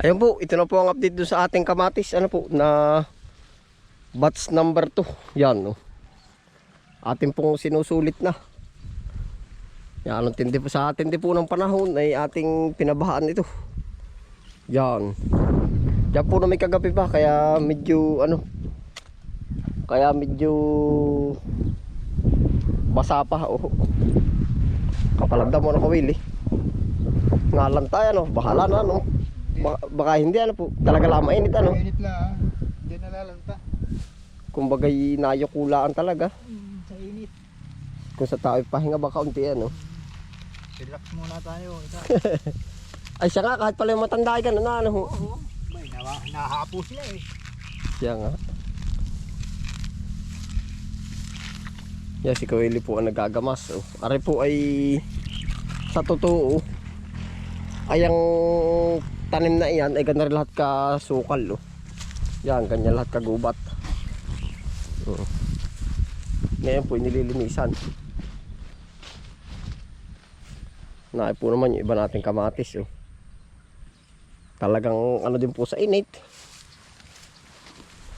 Ayun po, ito na po ang update doon sa ating kamatis. Ano po, na batch number 2. Yan, no. Ating pong sinusulit na. Yan, ang tindi po sa atin din po ng panahon ay ating pinabahaan ito. Yan. Yan po na may kagabi pa, kaya medyo, ano, kaya medyo basa pa. Oh. Kapalagda mo na kawili. Ngalan tayo, no? Bahala na, no? Baka, baka hindi, ano po, talaga lang mainit, ano? Mainit lang ah. Hindi nalalanta. Kumbaga, nayokulaan talaga. Mm, sa init. Kung sa tao pahinga ba kaunti, ano? Relax muna tayo. Ay, siya nga, kahit pala yung matanda ay ganun na, ano? Oo. Bay, nawa, nahapo sila eh. Siya nga. Yan, si Kuwili po ang nagagamas. Oh. Ari po ay, sa totoo, ay ang tanim na iyan ay ganun rin lahat ka sukal. Oh. Yan, ganyan lahat kagubat. Oh. Ngayon po, nililinisan. Naay po naman yung iba nating kamatis. Oh. Talagang ano din po sa init.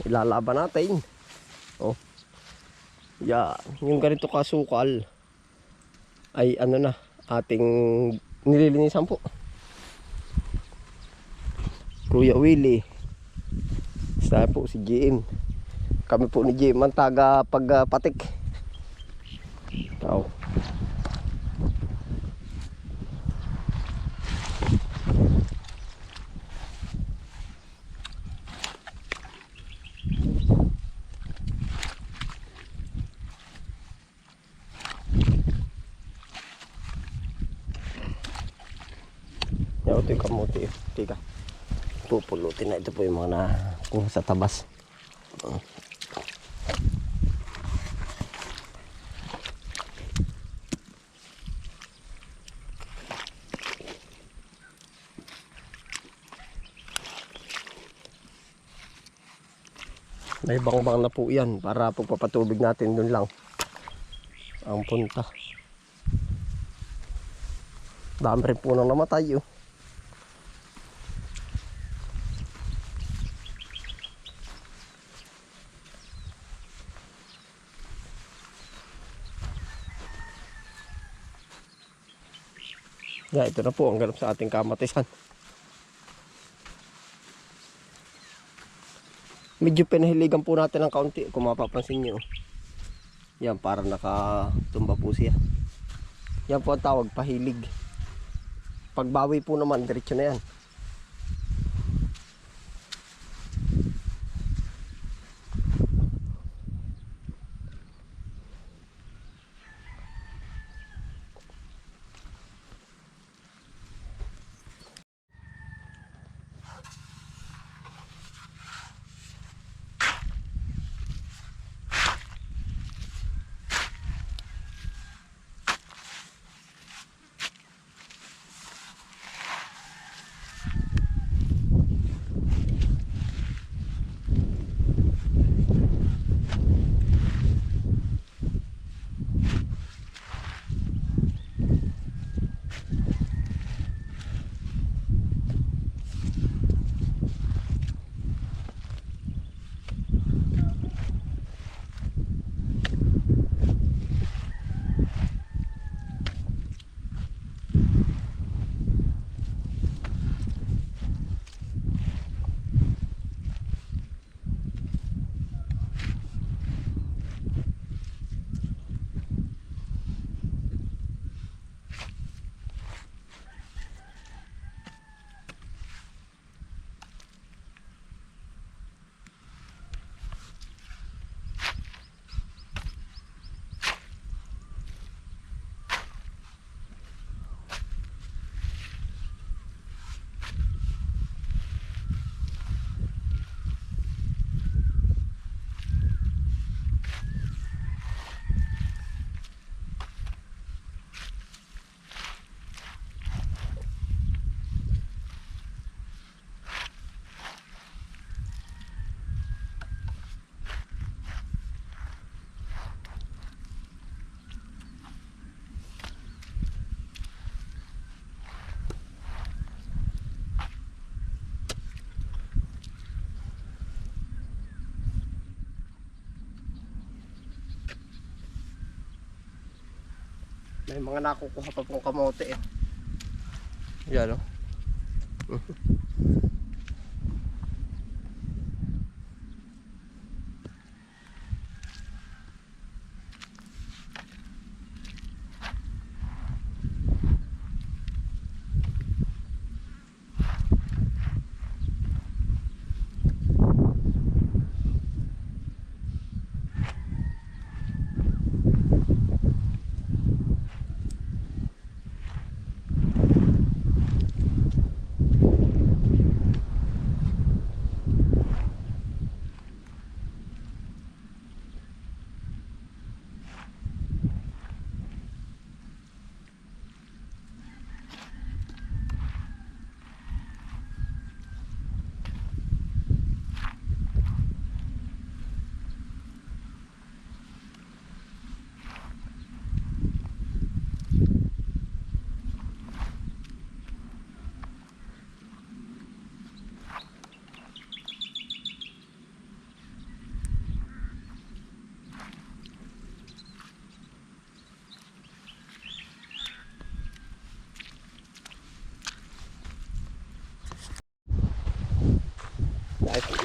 Ilalaban natin. Oh. Yeah, yung ganito kasukal ay ano na ating nililinisan po. Kuya Willie. Sa po si JM. Kami po ni JM ang taga pagpatik. Tao. Yan, ito yung kamuti. Pupulutin na ito po yung mga na kung sa tabas. May bang-bang na po yan para pagpapatubig natin dun lang ang punta. Dami rin po nang namatay oh. Yeah, ito na po ang ganap sa ating kamatisan. Medyo pinahiligan po natin ng kaunti kung mapapansin nyo. Yan, para nakatumba po siya. Yan po ang tawag, pahilig. Pagbawi po naman, diretso na yan. May mga nakukuha pa pong kamote eh. Yan o.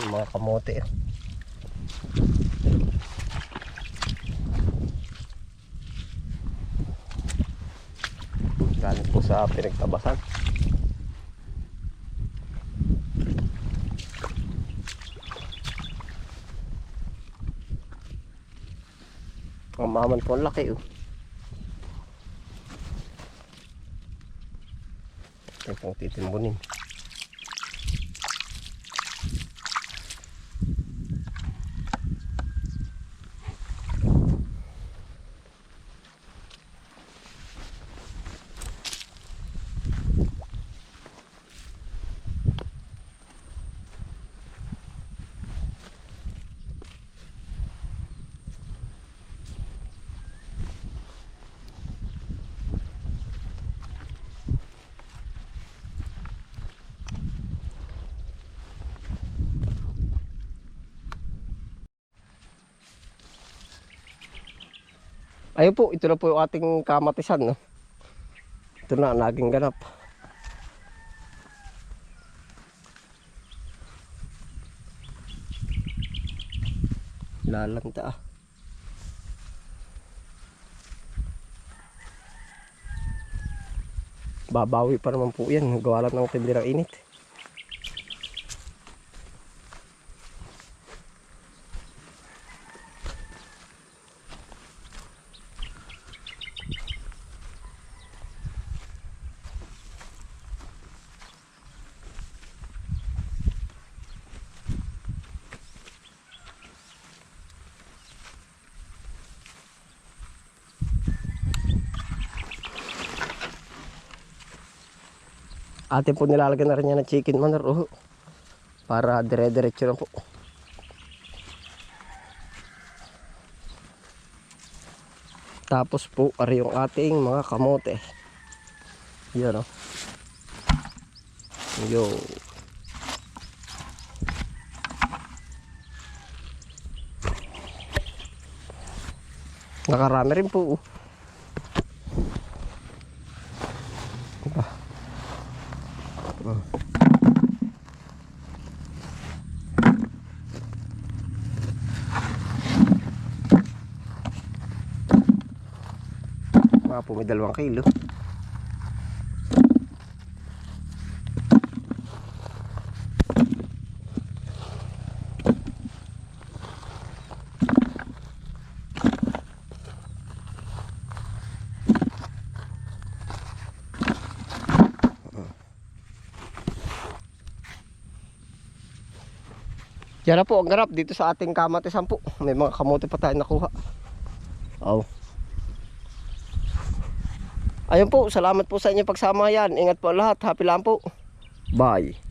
Yung mga kamote eh. Galing po sa pinagtabasan. Ang maman po ang laki oh. Ito pong titimbunin. Ayun po, ito na po yung ating kamatisan, no? Ito na, naging ganap. Lalanta ah. Babawi pa naman po yan. Gawa lang ng tindi ng init. Ate po nilalagyan na rin niya ng chicken manor oh. Para dire-diretso na po. Tapos po ari yung ating mga kamote. Yan oh. Yo. Nakarami rin po. oh. Mga po may dalawang kilo. Yan na po ang garap dito sa ating kamatisan po. May mga kamote pa tayo nakuha. Oh. Ayun po, salamat po sa inyong pagsama yan. Ingat po lahat. Happy lang po. Bye.